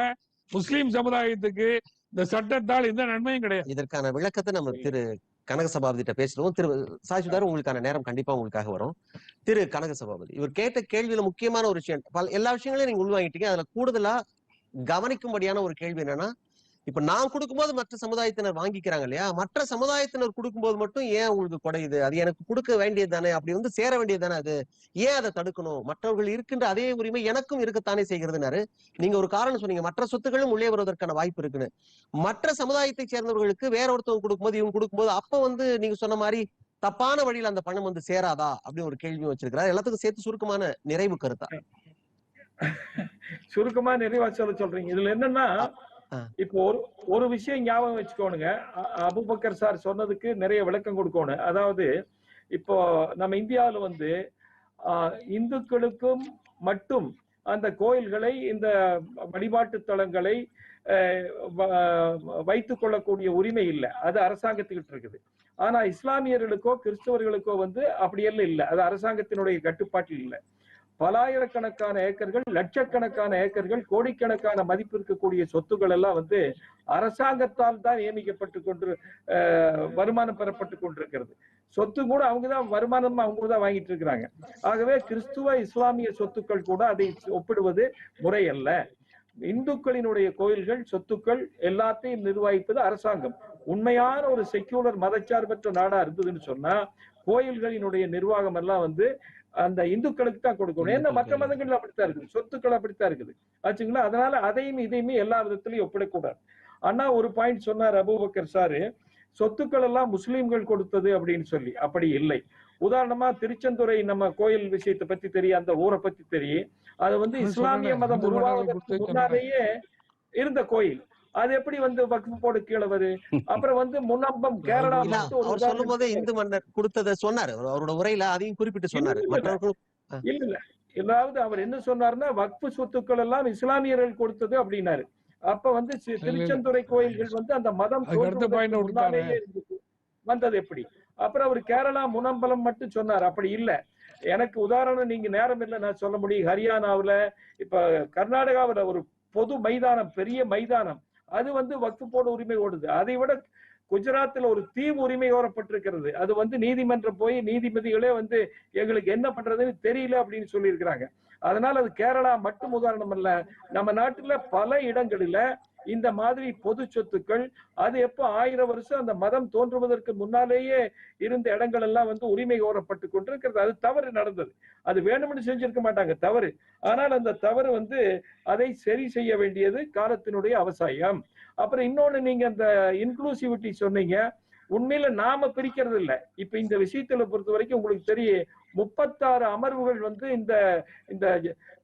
முஸ்லீம் சமுதாயத்துக்கு இந்த சட்டத்தால் எந்த நன்மையும் கிடையாது. இதற்கான விளக்கத்தை நம்ம திரு கனக சபாபதிட்ட பேசுறோம் திரு சாய்சுதார் உங்களுக்கான நேரம் கண்டிப்பா உங்களுக்காக வரும். திரு கனக சபாபதி இவர் கேட்ட கேள்வியில முக்கியமான ஒரு விஷயம். எல்லா விஷயங்களையும் நீங்க உள்வாங்கிட்டீங்க. அதுல கூடுதலா கவனிக்கும்படியான ஒரு கேள்வி என்னன்னா இப்ப நான் கொடுக்கும்போது மற்ற சமுதாயத்தினர் வாங்கிக்கிறாங்க இல்லையா? மற்ற சமுதாயத்தினர் கொடுக்கும்போது மட்டும் ஏன் உங்களுக்கு குறையுது? அது எனக்கு கொடுக்க வேண்டியது தானே? அப்படி வந்து சேர வேண்டியது தானே அது? ஏன் அதை தடுக்கணும்? மற்றவர்கள் இருக்கின்ற அதே உரிமை எனக்கும் இருக்கத்தானே செய்கிறதுனாரு? நீங்க ஒரு காரணம் சொன்னீங்க. மற்ற சொத்துக்களும் உள்ளே வருவதற்கான வாய்ப்பு இருக்குன்னு. மற்ற சமுதாயத்தை சேர்ந்தவர்களுக்கு வேற ஒருத்தவங்க கொடுக்கும்போது இவங்க கொடுக்கும்போது அப்ப வந்து நீங்க சொன்ன மாதிரி தப்பான வழியில அந்த பணம் வந்து சேராதா? அப்படின்னு ஒரு கேள்வியும் வச்சிருக்கிறார். எல்லாத்துக்கும் சேர்த்து சுருக்கமான நிறைவு கருத்தா? சுருக்கமா நிறைவா சொல்ல சொல்றீங்க. இதுல என்னன்னா இப்போ ஒரு ஒரு விஷயம் ஞாபகம் வச்சுக்கோணுங்க. அபுபக்கர் அபூபக்கர் சார் சொன்னதுக்கு நிறைய விளக்கம் கொடுக்கணும். அதாவது இப்போ நம்ம இந்தியாவுல வந்து இந்துக்களுக்கும் மட்டும் அந்த கோயில்களை இந்த வழிபாட்டு தலங்களை வைத்துக் கொள்ளக்கூடிய உரிமை இல்லை. அது அரசாங்கத்துக்கிட்ட இருக்குது. ஆனா இஸ்லாமியர்களுக்கோ கிறிஸ்தவர்களுக்கோ வந்து அப்படியெல்லாம் இல்லை. அது அரசாங்கத்தினுடைய கட்டுப்பாட்டில் இல்லை. பலாயிரக்கணக்கான ஏக்கர்கள் லட்சக்கணக்கான ஏக்கர்கள் கோடிக்கணக்கான மதிப்பு இருக்கக்கூடிய சொத்துக்கள் எல்லாம் வந்து அரசாங்கத்தால் தான் நியமிக்கப்பட்டு கொண்டு வருமானம் பெறப்பட்டு கொண்டிருக்கிறது. சொத்து கூட அவங்க தான் வருமானம் அவங்க தான் வாங்கிட்டு இருக்கிறாங்க. ஆகவே கிறிஸ்துவ இஸ்லாமிய சொத்துக்கள் கூட அதை ஒப்பிடுவது முறையல்ல. இந்துக்களினுடைய கோயில்கள் சொத்துக்கள் எல்லாத்தையும் நிர்வகிப்பது அரசாங்கம். உண்மையான ஒரு செக்யூலர் மதச்சார்பற்ற நாடா இருந்ததுன்னு சொன்னா கோயில்களினுடைய நிர்வாகம் எல்லாம் வந்து அந்த இந்துக்களுக்கு தான் கொடுக்கணும். ஏன்னா மற்ற மதங்கள்ல அப்படித்தான் இருக்குது. சொத்துக்கள் அப்படித்தான் இருக்குது. ஆச்சுங்களா? அதனால அதையும் இதையுமே எல்லா விதத்திலையும் ஒப்பிடக்கூடாது. அண்ணா ஒரு பாயிண்ட் சொன்னார் அபூபக்கர் சாரு சொத்துக்கள் எல்லாம் முஸ்லிம்கள் கொடுத்தது அப்படின்னு சொல்லி. அப்படி இல்லை. உதாரணமா திருச்செந்துறை நம்ம கோயில் விஷயத்தை பத்தி தெரியும் அந்த ஊரை பத்தி தெரியும் அது வந்து இஸ்லாமிய மதம் உருவாவதற்கு முன்னாலேயே இருந்த கோயில். அது எப்படி வந்து வக்ஃப் போர்டு கீழே வருது அப்புறம் வந்து முன்னம்பம் கேரளா அவர் சொல்லும் போதே இந்து மன்னர் கொடுத்ததை சொன்னாரு. அவர் அவரோட உரையில அதையும் குறிப்பிட்டு சொன்னாரு. இல்ல, இல்ல. அதாவது அவர் என்ன சொன்னாருன்னா வக்ஃபு சொத்துக்கள் எல்லாம் இஸ்லாமியர்கள் கொடுத்தது அப்படின்னாரு. அப்ப வந்து. திருச்செந்துறை கோயில்கள் வந்து அந்த மதம். வந்தது எப்படி? அப்புறம் அவர் கேரளா முனம்பலம் மட்டும் சொன்னார். அப்படி இல்ல. எனக்கு உதாரணம் நீங்க நேரம் இல்லை நான் சொல்ல முடியும். ஹரியானாவுல இப்ப கர்நாடகாவுல ஒரு பொது மைதானம் பெரிய மைதானம். அது வந்து வக்ஃபு உரிமை ஓடுது. அதை விட குஜராத்தில் ஒரு தீவு உரிமை கோரப்பட்டிருக்கிறது. அது வந்து நீதிமன்றம் போய் நீதிபதிகளே வந்து எங்களுக்கு என்ன பண்றதுன்னு தெரியல அப்படின்னு சொல்லியிருக்கிறாங்க. அதனால அது கேரளா மட்டும் உதாரணம் அல்ல. நம்ம நாட்டுல பல இடங்களில இந்த மாதிரி பொது சொத்துக்கள் அது எப்போ ஆயிரம் வருஷம் அந்த மதம் தோன்றுவதற்கு முன்னாலேயே இருந்த இடங்கள் எல்லாம் வந்து உரிமை கோரப்பட்டு கொண்டிருக்கிறது. அது தவறு நடந்தது. அது வேணும்னு செஞ்சிருக்க மாட்டாங்க தவறு. ஆனால் அந்த தவறு வந்து அதை சரி செய்ய வேண்டியது காலத்தினுடைய அவசாயம். அப்புறம் இன்னொன்னு நீங்க அந்த இன்க்ளூசிவிட்டி சொன்னீங்க. உண்மையில நாம பிரிக்கிறது இல்ல. இப்ப இந்த விஷயத்துல பொறுத்த வரைக்கும் உங்களுக்கு தெரியும் முப்பத்தாறு அமர்வுகள் வந்து இந்த இந்த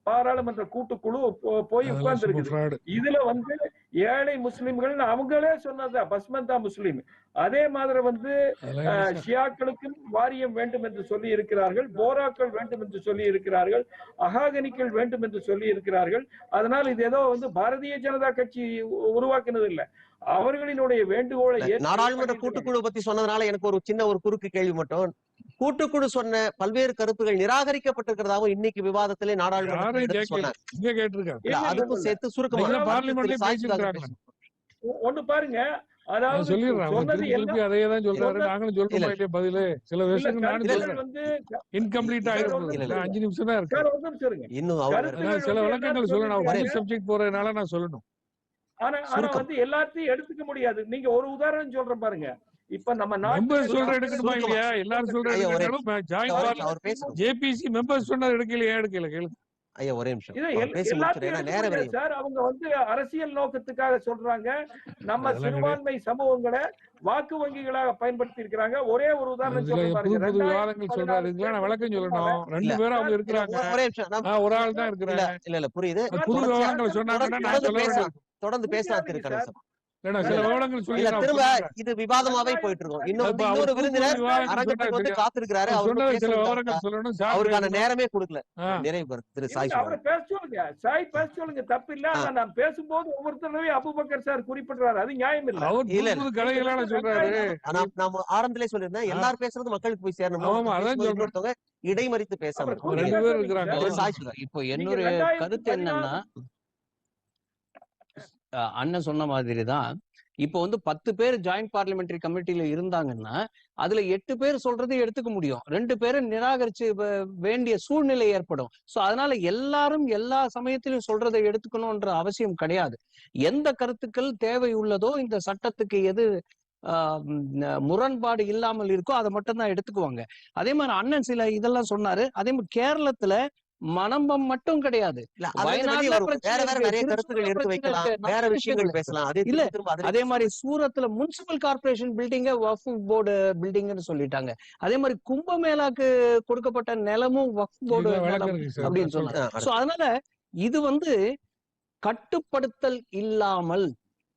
பாராளுமன்ற கூட்டுக்குழு போய் உட்கார்ந்து இருக்குது. இதுல வந்து ஏழை முஸ்லிம்கள் அவங்களே சொன்னதுதான் பஸ்மந்தா முஸ்லிம். அதே மாதிரி வந்து? ஷியாக்களுக்கும் வாரியம் வேண்டும் என்று சொல்லி இருக்கிறார்கள் போராக்கள் வேண்டும் என்று சொல்லி இருக்கிறார்கள் அகாகனிக்கள் வேண்டும் என்று சொல்லி இருக்கிறார்கள். அதனால் இது ஏதோ வந்து பாரதிய ஜனதா கட்சி உருவாக்குனது இல்ல. அவர்களினுடைய வேண்டுகோளை நாடாளுமன்ற கூட்டுக்குழு பத்தி சொன்னதுனால எனக்கு ஒரு சின்ன ஒரு குறுக்கு கேள்வி மட்டும். கூட்டுக்குழு சொன்ன பல்வேறு கருத்துகள் நிராகரிக்கப்பட்டிருக்கிறதாவும் இன்னைக்கு விவாதத்திலே நாடாளுமன்ற அதுக்கும். சேர்த்து சுருக்கமா நீங்க வந்து பார்லிமெண்ட்லயே திரு சாய்ஜிக்காக பேசியிருக்காங்களா? பேசுங்க. ஒ- ஒண்ணு பாருங்க. இன்னும் சில விளக்கங்கள் சொல்லணும். சப்ஜெக்ட் போறதுனால நான் சொல்லணும். ஆனா ஆனா. வந்து எல்லாத்தையும் எடுத்துக்க முடியாது. நீங்க ஒரு உதாரணம் சொல்றேன் பாருங்க. இப்ப நம்ம மெம்பர்ஸ் சொல்ற எடுக்கணுமா. இல்லையா? எல்லாரும் சொல்ற ஜாயின் ஜேபிசி மெம்பர்ஸ் சொன்னது எடுக்கலையா? எடுக்கல கேளு. ஐயா ஒரே நிமிஷம். சார். அவங்க வந்து அரசியல் நோக்கத்துக்காக சொல்றாங்க. நம்ம சிறுபான்மை சமூகங்களை வாக்கு வங்கிகளாக பயன்படுத்தி இருக்கிறாங்க. ஒரே ஒரு உதாரணம் நான் விளக்கம் சொல்லணும். ரெண்டு. பேரும் அவங்க இருக்கிறாங்க. ஒரே- ஆள் தான் இருக்கிறேன். இல்ல இல்ல புரியுது. புது விவரங்களை சொன்னாங்கன்னா நான் தொடர்ந்து பேசலாம் திரு திரும்ப. இது விவாதமாவே போயிட்டு இருக்கோம். இன்னொரு புது விருந்தினர் அரங்கத்துக்கு வந்து. காத்திருக்கிறாரு. அவர் அவருக்கு அவருக்கான. நேரமே கொடுக்கல. நிறைவு திரு சாய் பேச சொல்லுங்க. சாய் பேச சொல்லுங்க. தப்பு இல்ல. நான் பேசும்போது ஒவ்வொரு தடவையும் அபுபக்கர் சார் குறிப்பிடுறாரு. அது நியாயம் இல்ல. அவர் சொல்றாரு. ஆனா நாம ஆரம்பத்திலே சொல்லியிருந்தேன் எல்லாரும் பேசுறது மக்களுக்கு போய் சேரணும் இடைமறித்து பேசாம. இப்போ என்னுடைய கருத்து என்னன்னா அண்ணன் சொன்ன மாதிரி தான் இப்போ வந்து பத்து பேர் ஜாயிண்ட் பார்லிமெண்டரி கமிட்டியில இருந்தாங்கன்னா அதுல எட்டு பேர் சொல்றதை எடுத்துக்க முடியும். ரெண்டு பேரும் நிராகரிச்சு வேண்டிய சூழ்நிலை ஏற்படும். சோ அதனால எல்லாரும் எல்லா சமயத்திலும் சொல்றதை எடுத்துக்கணும்ன்ற அவசியம் கிடையாது. எந்த கருத்துக்கள் தேவை உள்ளதோ இந்த சட்டத்துக்கு எது ஆஹ் முரண்பாடு இல்லாமல் இருக்கோ அதை மட்டும் தான் எடுத்துக்குவாங்க. அதே மாதிரி அண்ணன் சில இதெல்லாம் சொன்னாரு. அதே மாதிரி கேரளத்துல மனம்பம் மட்டும் கிடையாது. இல்ல, அதே மாதிரி சூரத்ல முனிசிபல் கார்பரேஷன் பில்டிங்க வக்ஃப் போர்டு பில்டிங்னு சொல்லிட்டாங்க. அதே மாதிரி கும்பமேளாக்கு கொடுக்கப்பட்ட நிலமும் வக்ஃப் போர்டு. அப்படின்னு சொன்னாங்க. ஆ, சோ அதனால இது வந்து கட்டுப்படுத்தல் இல்லாமல்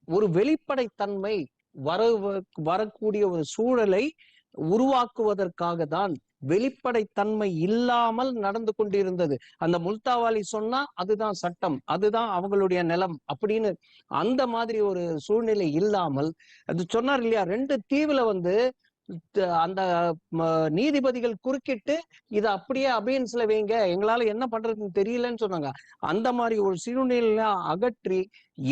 ஒரு வெளிப்படைத்தன்மை வர வரக்கூடிய ஒரு சூழலை உருவாக்குவதற்காக தான் வெளிப்படைத்தன்மை இல்லாமல் நடந்து கொண்டிருந்தது. அந்த முல்தாவாலி சொன்னா அதுதான் சட்டம் அதுதான் அவங்களுடைய நிலம் அப்படின்னு அந்த மாதிரி ஒரு சூழ்நிலை இல்லாமல் அது சொன்னார் இல்லையா ரெண்டு தீவுல வந்து அந்த நீதிபதிகள் குறுக்கிட்டு இதை அப்படியே அபியன்ஸ்ல வைங்க எங்களால என்ன பண்றதுன்னு தெரியலன்னு சொன்னாங்க. அந்த மாதிரி ஒரு சூழ்நிலை அகற்றி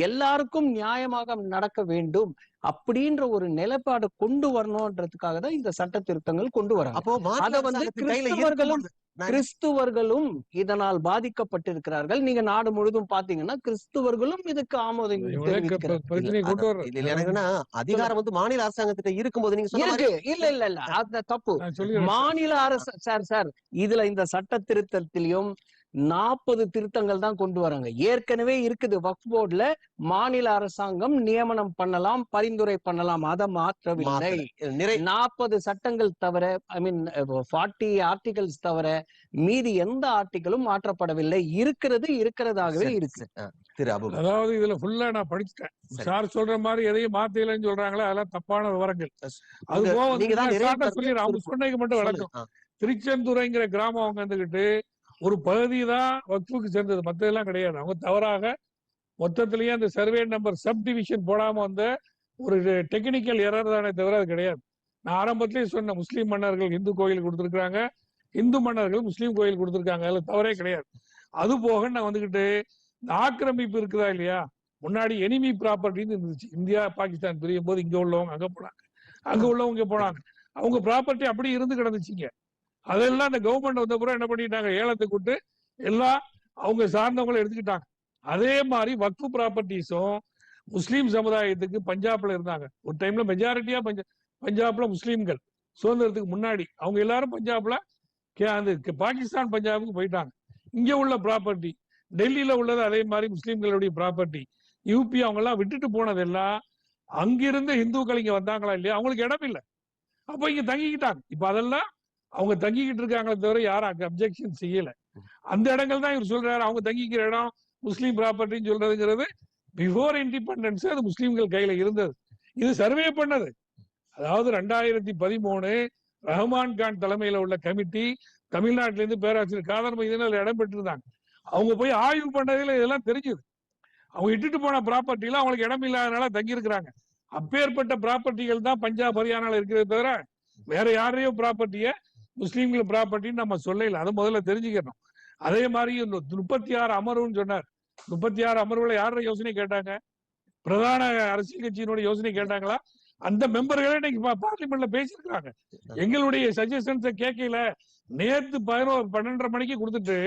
எல்லாருக்கும் நியாயமாக நடக்க வேண்டும். அப்படின்ற ஒரு நிலைப்பாடு கொண்டு வரணும்ன்றதுக்காக தான் இந்த சட்ட திருத்தங்கள் கொண்டு வராங்க. அப்போ அத வந்து கிறிஸ்தவர்களும் கிறிஸ்துவர்களும் இதனால் பாதிக்கப்பட்டிருக்கிறார்கள். நீங்க நாடு முழுதும் பாத்தீங்கன்னா கிறிஸ்துவர்களும் இதுக்கு ஆமோதம் இவரே க- தெரிவிக்கிறார்கள் ப- பிரச்சனையை கொண்டு வர்ற இல்ல, இல்ல, எனக்கு என்னன்னா, அதிகாரம் வந்து மாநில அரசாங்கத்திட்ட இருக்கும்போது நீங்க இருக்கு. இல்ல இல்ல இல்ல. அந்த தப்பு. மாநில அரசு சார் சார் இதுல இந்த சட்ட திருத்தத்திலையும் நாற்பது திருத்தங்கள் தான் கொண்டு வராங்க. ஏற்கனவே இருக்குது வக்ஃப் போர்டுல மாநில அரசாங்கம் நியமனம் பண்ணலாம் பரிந்துரை பண்ணலாம் அதை மாற்றவில்லை. நிறை நாற்பது சட்டங்கள் தவிர ஐ மீன் ஃபார்ட்டி ஆர்டிகல்ஸ் தவிர மீதி எந்த ஆர்டிகளும் மாற்றப்படவில்லை. இருக்கிறது இருக்கிறதாகவே இருக்கு. அதாவது இதுல ஃபுல்லா நான் படிச்சுட்டேன். சரி. சொல்ற மாதிரி எதையும் மாத்தலைன்னு சொல்றாங்களே அதெல்லாம் தப்பான விவரங்கள். அது போக நீங்க தான் வந்து நிறைய சார்ட்ட சொல்லிடுறேன் அவங்க சொன்னதுக்கு மட்டும். ஆ, திருச்செந்துறைங்கிற கிராமம் அவங்க வந்துகிட்டு ஒரு பகுதி தான் வக்ஃபுக்கு சேர்ந்தது. மற்றதெல்லாம் கிடையாது. அவங்க தவறாக மொத்தத்திலேயே அந்த சர்வே நம்பர் சப் டிவிஷன் போடாம வந்த ஒரு டெக்னிக்கல் எரர் தானே தவிர அது கிடையாது. நான் ஆரம்பத்திலேயே சொன்ன முஸ்லீம் மன்னர்கள் இந்து கோயில் கொடுத்துருக்காங்க இந்து மன்னர்கள் முஸ்லீம் கோயில் கொடுத்துருக்காங்க. அதுல தவறே கிடையாது. அது போக நான் வந்துக்கிட்டு இந்த ஆக்கிரமிப்பு இருக்குதா இல்லையா? முன்னாடி எனிமி ப்ராப்பர்ட்டின்னு இருந்துச்சு. இந்தியா பாகிஸ்தான் பிரியும் போது இங்க உள்ளவங்க அங்க போனாங்க. அங்க உள்ளவங்க போனாங்க. அவங்க ப்ராப்பர்ட்டி அப்படி இருந்து கிடந்துச்சுங்க. அதெல்லாம் இந்த கவர்மெண்ட் வந்த பிறகு என்ன பண்ணிட்டாங்க? ஏலத்துக்கு விட்டு எல்லாம் அவங்க சார்ந்தவங்களை எடுத்துக்கிட்டாங்க. அதே மாதிரி வக்ஃபு ப்ராப்பர்ட்டிஸும் முஸ்லீம் சமுதாயத்துக்கு பஞ்சாப்ல இருந்தாங்க. ஒரு டைம்ல மெஜாரிட்டியா பஞ்சா பஞ்சாப்ல முஸ்லீம்கள். சுதந்திரத்துக்கு முன்னாடி அவங்க எல்லாரும் பஞ்சாப்ல கே- அந்த பாகிஸ்தான் பஞ்சாபுக்கு போயிட்டாங்க. இங்க உள்ள ப்ராப்பர்ட்டி டெல்லியில உள்ளது அதே மாதிரி முஸ்லீம்களுடைய ப்ராப்பர்ட்டி யூபி அவங்க எல்லாம் விட்டுட்டு போனதெல்லாம் அங்கிருந்து இந்துக்கள் இங்க வந்தாங்களா இல்லையா? அவங்களுக்கு இடம் இல்லை. அப்ப இங்க தங்கிக்கிட்டாங்க. இப்ப அதெல்லாம் அவங்க தங்கிக்கிட்டு இருக்காங்களே தவிர யாரும் அப்ஜெக்ஷன் செய்யல. அந்த இடங்கள் தான் இவர் சொல்றாரு. அவங்க தங்கிக்கிற இடம் முஸ்லீம் ப்ராப்பர்ட்டின்னு சொல்றதுங்கிறது பிஃபோர் இண்டிபெண்டன்ஸ் அது முஸ்லீம்கள் கையில இருந்தது. இது சர்வே பண்ணது. அதாவது ரெண்டாயிரத்தி பதிமூணு ரஹ்மான் கான் தலைமையில உள்ள கமிட்டி தமிழ்நாட்டில இருந்து பேராசிரியர் காதர் மைதீன் இடம் பெற்றிருந்தாங்க. அவங்க போய் ஆய்வு பண்ணதுல இதெல்லாம் தெரிஞ்சது. அவங்க இட்டுட்டு போன ப்ராப்பர்ட்டியில அவங்களுக்கு இடம் இல்லாதனால தங்கி இருக்கிறாங்க அப்பேற்பட்ட ப்ராப்பர்ட்டிகள் தான் பஞ்சாப் ஹரியானால இருக்கிறத தவிர வேற யாரையும் ப்ராப்பர்ட்டிய முஸ்லீம்கள் ப்ராப்பர்ட்டின்னு நம்ம சொல்லல. அதை முதல்ல தெரிஞ்சுக்கணும். அதே மாதிரி இந்த முப்பத்தி ஆறு அமர்வுன்னு சொன்னார். முப்பத்தி ஆறு அமர்வுல யாரோட யோசனை கேட்டாங்க? பிரதான அரசியல் கட்சியினுடைய யோசனை கேட்டாங்களா? அந்த மெம்பர்களே இன்னைக்கு பார்லிமெண்ட்ல பேசியிருக்காங்க எங்களுடைய சஜஷன்ஸை கேட்கல. நேத்து பதினோரு பன்னெண்டரை மணிக்கு கொடுத்துட்டு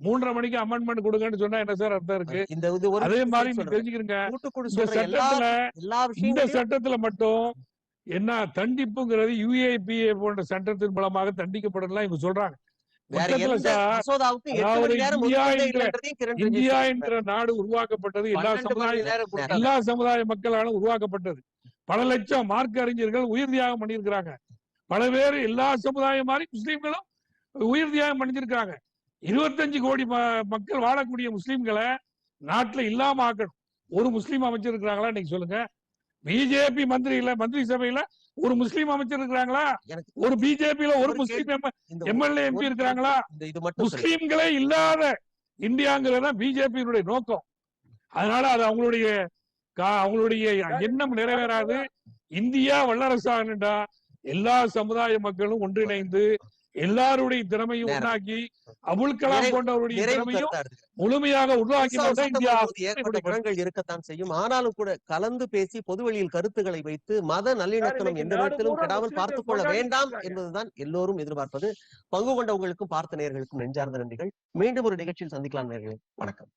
மூன்றரை மணிக்கு அமெண்ட்மெண்ட் கொடுங்கன்னு சொன்னா என்ன சார் அர்த்தம் இருக்கு? இந்த அதே மாதிரி. தெரிஞ்சுக்கிறீங்க இந்த சட்டத்துல மட்டும் என்ன தண்டிப்புங்கிறது யுஏபிஏ போன்ற சட்டத்தின் மூலமாக தண்டிக்கப்படலாம் இவங்க சொல்றாங்க. இந்தியா என்ற- நாடு உருவாக்கப்பட்டது எல்லா சமுதாய. எல்லா சமுதாய மக்களாலும் உருவாக்கப்பட்டது. பல லட்சம் மார்க்க அறிஞர்கள் உயிர் தியாகம் பண்ணியிருக்கிறாங்க. பல பேர் எல்லா சமுதாயம் மாதிரி முஸ்லீம்களும் உயிர் தியாகம் பண்ணியிருக்காங்க இருபத்தஞ்சு கோடி மக்கள் வாழக்கூடிய முஸ்லீம்களை நாட்டுல இல்லாம ஆக்கணும். ஒரு முஸ்லீம் அமைச்சர் இருக்கிறாங்களா இன்னைக்கு சொல்லுங்க. பிஜேபி மந்திரி இல்ல மந்திரி சபையில ஒரு முஸ்லீம் அமைச்சர் இருக்கிறாங்களா? ஒரு பிஜேபியில ஒரு முஸ்லீம் எம்எல்ஏ எம்பி இருக்கிறாங்களா. முஸ்லீம்களே இல்லாத இந்தியாங்கிறது பிஜேபியினுடைய நோக்கம். அதனால அது அவங்களுடைய அவங்களுடைய எண்ணம் நிறைவேறாது. இந்தியா வல்லரசாகணும்டா எல்லா சமுதாய மக்களும் ஒன்றிணைந்து எல்லாருடைய திறமையும். உண்டாக்கி அபுல் கலாம் போன்றவருடைய திறமையும். முழுமையாக உருவாக்கி இருக்கத்தான் செய்யும் ஆனாலும் கூட கலந்து பேசி பொதுவெளியில் கருத்துக்களை வைத்து மத நல்லிணக்கணம் இன்னைக்கு எந்த பூரா கெடாமல் பார்த்துக் கொள்ள வேண்டாம். என்பதுதான் எல்லோரும் எதிர்பார்ப்பது பங்கு கொண்டவங்களுக்கும் பார்த்த நேயர்களுக்கும் நெஞ்சார்ந்த நன்றிகள் மீண்டும் ஒரு நிகழ்ச்சியில் சந்திக்கலாம் நேயர்களே வணக்கம்